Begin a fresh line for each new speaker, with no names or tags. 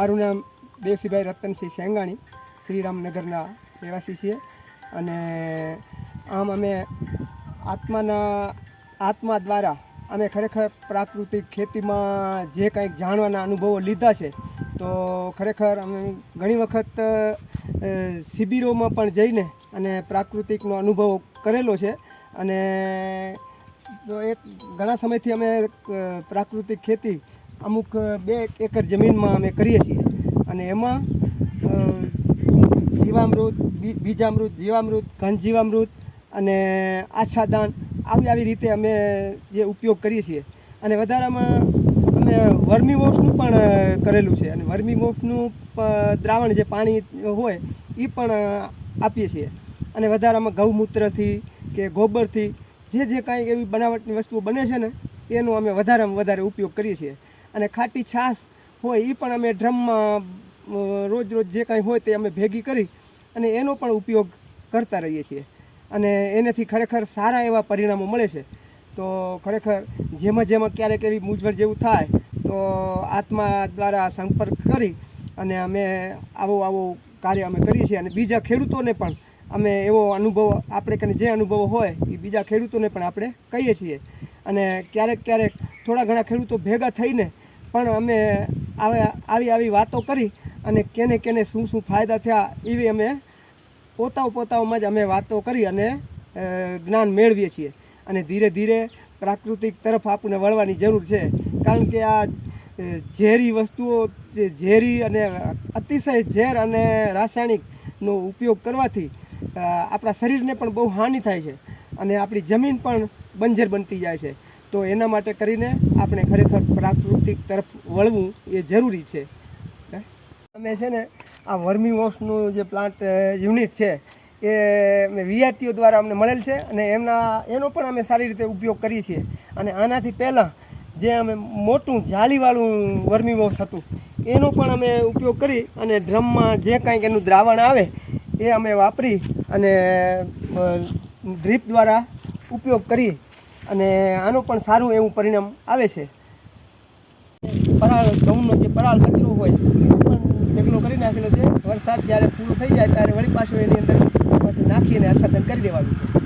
મારું નામ દેવસીભાઈ રતનસિંહ સેંગાણી, શ્રીરામનગરના રહેવાસી છીએ. અને આમ અમે આત્માના, આત્મા દ્વારા અમે ખરેખર પ્રાકૃતિક ખેતીમાં જે કંઈક જાણવાના અનુભવો લીધા છે, તો ખરેખર અમે ઘણી વખત શિબિરોમાં પણ જઈને અને પ્રાકૃતિકનો અનુભવ કરેલો છે. અને એક ઘણા સમયથી અમે પ્રાકૃતિક ખેતી અમુક બે એકર જમીનમાં અમે કરીએ છીએ. અને એમાં જીવામૃત બીજામૃત, જીવામૃત ઘન જીવામૃત અને આચ્છાદન આવી આવી રીતે અમે જે ઉપયોગ કરીએ છીએ. અને વધારામાં અમે વર્મી વોશનું પણ કરેલું છે. અને વર્મી વોશનું દ્રાવણ જે પાણી હોય એ પણ આપીએ છીએ. અને વધારામાં ગૌમૂત્રથી કે ગોબરથી જે જે કાંઈ એવી બનાવટની વસ્તુઓ બને છે ને, એનો અમે વધારેમાં વધારે ઉપયોગ કરીએ છીએ. અને ખાટી છાશ હોય એ પણ અમે ડ્રમમાં રોજ રોજ જે કાંઈ હોય તે અમે ભેગી કરી અને એનો પણ ઉપયોગ કરતા રહીએ છીએ. અને એનાથી ખરેખર સારા એવા પરિણામો મળે છે. તો ખરેખર જેમાં જેમાં ક્યારેક એવી મૂંઝવણ જેવું થાય, તો આત્મા દ્વારા સંપર્ક કરી અને અમે આવો આવો કાર્ય અમે કરીએ છીએ. અને બીજા ખેડૂતોને પણ અમે એવો અનુભવ, આપણે કે જે અનુભવો હોય એ બીજા ખેડૂતોને પણ આપણે કહીએ છીએ. અને ક્યારેક ક્યારેક થોડા ઘણા ખેડૂતો ભેગા થઈને પણ અમે આવે આવી વાતો કરી અને કેને કેને શું શું ફાયદા થયા એવી અમે પોતાઓ પોતાઓમાં જ અમે વાતો કરી અને જ્ઞાન મેળવીએ છીએ. અને ધીરે ધીરે પ્રાકૃતિક તરફ આપણને વળવાની જરૂર છે. કારણ કે આ ઝેરી વસ્તુઓ જે ઝેરી અને અતિશય ઝેર અને રાસાયણિકનો ઉપયોગ કરવાથી આપણા શરીરને પણ બહુ હાનિ થાય છે. અને આપણી જમીન પણ બંજર બનતી જાય છે. તો એના માટે કરીને આપણે ખરેખર પ્રાકૃતિક તરફ વળવું એ જરૂરી છે? અમે છે ને આ વર્મી વોશનું જે પ્લાન્ટ યુનિટ છે, એ મેં વિદ્યાર્થીઓ દ્વારા અમને મળેલ છે અને એમના, એનો પણ અમે સારી રીતે ઉપયોગ કરીએ છીએ અને આનાથી પહેલાં જે અમે મોટું જાળીવાળું વર્મી વોશ હતું, એનો પણ અમે ઉપયોગ કરી અને ડ્રમમાં જે કાંઈક એનું દ્રાવણ આવે, એ અમે વાપરી અને ડ્રીપ દ્વારા ઉપયોગ કરી અને આનું પણ સારું એવું પરિણામ આવે છે. પરાળ, ઘઉંનો જે પરાળ કચરો હોય એ પણ ઢગલો કરી નાખેલો છે. વરસાદ જ્યારે પૂરો થઈ જાય, ત્યારે વળી પાછું એની અંદર પાછું નાખીને આચ્છાદન કરી દેવાનું